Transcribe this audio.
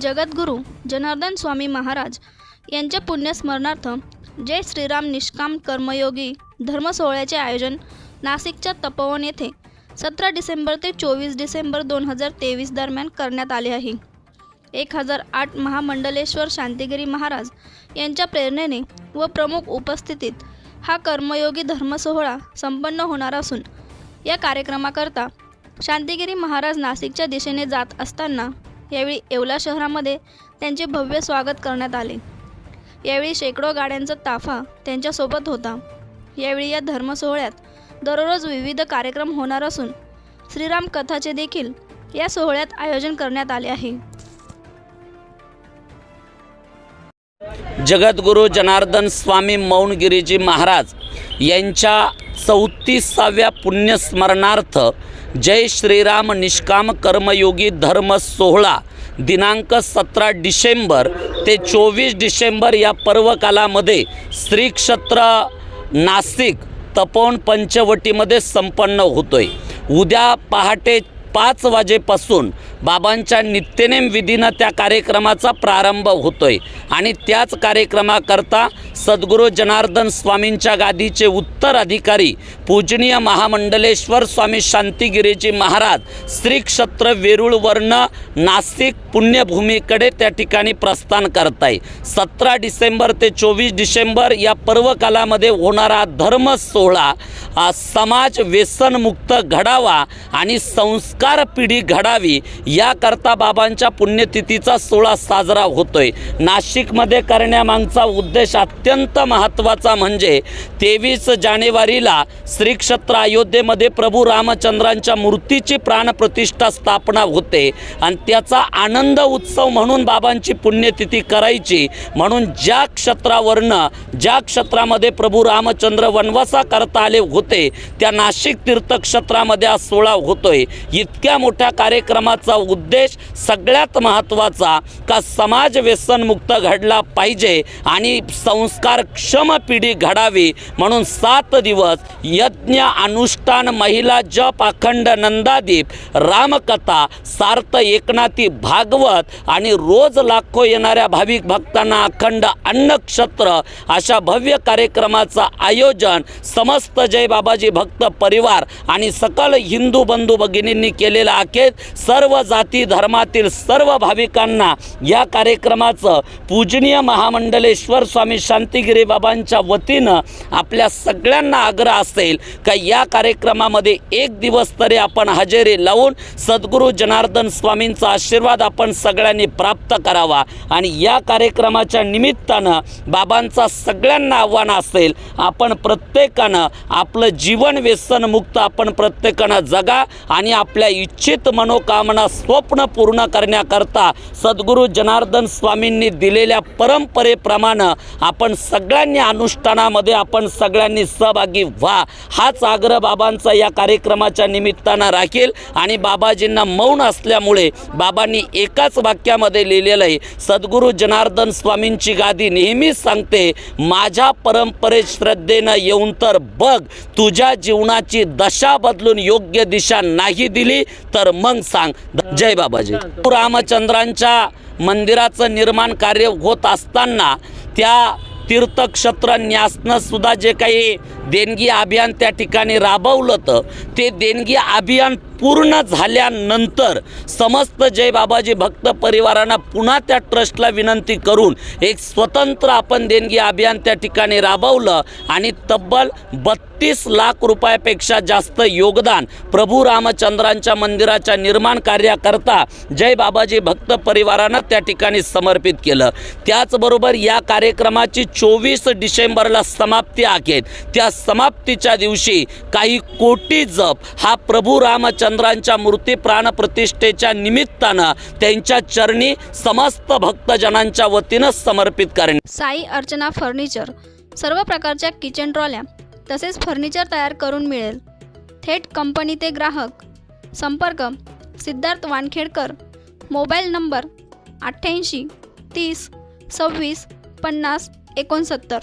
जगद्गुरू जनार्दन स्वामी महाराज यांच्या पुण्यस्मरणार्थ जय श्रीराम निष्काम कर्मयोगी धर्म सोहळ्याचे आयोजन नाशिकच्या तपोवन येथे सतरा डिसेंबर ते चोवीस डिसेंबर दोन हजार तेवीस दरम्यान करण्यात आले आहे. एक हजार आठ महामंडलेश्वर शांतिगिरी महाराज यांच्या प्रेरणेने व प्रमुख उपस्थितीत हा कर्मयोगी धर्म सोहळा संपन्न होणार असून या कार्यक्रमाकरता शांतिगिरी महाराज नाशिकच्या दिशेने जात असताना यावेळी येवला शहरामध्ये त्यांचे भव्य स्वागत करण्यात आले. यावेळी शेकडो गाड्यांचा ताफा त्यांच्यासोबत होता. यावेळी या धर्मसोहळ्यात दररोज विविध कार्यक्रम होणार असून श्रीराम कथाचे देखील या सोहळ्यात आयोजन करण्यात आले आहे. जगद्गुरू जनार्दन स्वामी मौनगिरीजी महाराज यांच्या चौतीसाव्या पुण्यस्मरणार्थ जय श्रीराम निष्काम कर्मयोगी धर्म सोहळा दिनांक सतरा डिसेंबर ते चोवीस डिसेंबर या पर्वकालामध्ये श्रीक्षेत्र नासिक नाशिक तपोवन पंचवटीमध्ये संपन्न होतोय. उद्या पहाटे पाच वाजेपासून बाबांच्या नित्यनेम विधीनं त्या कार्यक्रमाचा प्रारंभ होतोय. आणि त्याच कार्यक्रमाकरता सद्गुरू जनार्दन स्वामींच्या गादीचे उत्तराधिकारी पूजनीय महामंडलेश्वर स्वामी शांतिगिरीजी महाराज श्री क्षेत्र वेरूळ वर्ण नाशिक पुण्यभूमीकडे त्या ठिकाणी प्रस्थान करताय. सतरा डिसेंबर ते चोवीस डिसेंबर या पर्वकालामध्ये होणारा धर्म सोहळा समाज व्यसनमुक्त घडावा आणि संस्कार पिढी घडावी याकरता बाबांच्या पुण्यतिथीचा सोहळा साजरा होतोय. नाशिकमध्ये करण्यामागचा उद्देश अत्यंत महत्त्वाचा म्हणजे तेवीस जानेवारीला श्रीक्षेत्र अयोध्येमध्ये प्रभू रामचंद्रांच्या मूर्तीची प्राणप्रतिष्ठा स्थापना होते आणि त्याचा आनंद उत्सव म्हणून बाबांची पुण्यतिथी करायची. म्हणून ज्या क्षेत्रावरनं ज्या क्षेत्रामध्ये प्रभू रामचंद्र वनवासा करता आले होते त्या नाशिक तीर्थक्षेत्रामध्ये हा सोहळा होतोय. इतक्या मोठ्या कार्यक्रमाचा उद्देश सगळ्यात महत्त्वाचा का समाज व्यसनमुक्त घडला पाहिजे आणि संस्कारक्षम पिढी घडावी म्हणून सात दिवस यज्ञ अनुष्ठान महिला जप अखंड नंदादीप रामकथा सार्थ एकनाथी भागवत आणि रोज लाखो येणाऱ्या भाविक भक्तांना अखंड अन्नक्षत्र अशा भव्य कार्यक्रमाचं आयोजन समस्त जय बाबाजी भक्त परिवार आणि सकल हिंदू बंधू भगिनींनी केलेलं अखेर सर्व जाती धर्मातील सर्व भाविकांना या कार्यक्रमाचं पूजनीय महामंडलेश्वर स्वामी शांतिगिरी बाबांच्या वतीनं आपल्या सगळ्यांना आग्रह असेल का या कार्यक्रमामध्ये एक दिवस तरी आपण हजेरी लावून सद्गुरू जनार्दन स्वामींचा आशीर्वाद आपण सगळ्यांनी प्राप्त करावा. आणि या कार्यक्रमाच्या निमित्तानं बाबांचा सगळ्यांना आव्हान असेल आपण प्रत्येकानं आपलं जीवन व्यसनमुक्त आपण प्रत्येकानं जगा आणि आपल्या इच्छित मनोकामना स्वप्न पूर्ण करण्याकरता सद्गुरू जनार्दन स्वामींनी दिलेल्या परंपरेप्रमाणे आपण सगळ्यांनी अनुष्ठानामध्ये आपण सगळ्यांनी सहभागी व्हा. हाच आग्रह बाबांचा या कार्यक्रमाच्या निमित्तानं राखील. आणि बाबाजींना मौन असल्यामुळे बाबांनी एकाच वाक्यामध्ये लिहिलेलं आहे सद्गुरू जनार्दन स्वामींची गादी नेहमीच सांगते माझ्या परंपरेत श्रद्धेनं येऊन तर बघ तुझ्या जीवनाची दशा बदलून योग्य दिशा नाही दिली तर मग सांग. जय बाबाजी. रामचंद्रांच्या मंदिराचं निर्माण कार्य होत असताना त्या तीर्थक्षेत्र न्यासनं सुद्धा जे काही देणगी अभियान त्या ठिकाणी राबवलं होतं ते देणगी अभियान पूर्ण झाल्यानंतर समस्त जय बाबाजी भक्त परिवारांना पुन्हा त्या ट्रस्टला विनंती करून एक स्वतंत्र आपण देणगी अभियान त्या ठिकाणी राबवलं आणि तब्बल बत्तीस लाख रुपयापेक्षा जास्त योगदान प्रभू रामचंद्रांच्या मंदिराच्या निर्माण कार्याकरता जय बाबाजी भक्त परिवारानं त्या ठिकाणी समर्पित केलं. त्याचबरोबर या कार्यक्रमाची चोवीस डिसेंबरला समाप्ती आहे. त्या समाप्तीच्या दिवशी काही कोटी जप हा प्रभू रामचंद्रांच्या मूर्ती प्राणप्रतिष्ठेच्या निमित्तानं त्यांच्या चरणी समस्त भक्तजनांच्या वतीनं समर्पित करणे साई अर्चना फर्निचर सर्व प्रकारच्या किचन ट्रॉल्या तसेच फर्निचर तयार करून मिळेल. थेट कंपनी ते ग्राहक. संपर्क सिद्धार्थ वानखेडकर. मोबाईल नंबर अठ्ठ्याऐंशी तीस सव्वीस पन्नास एकोणसत्तर.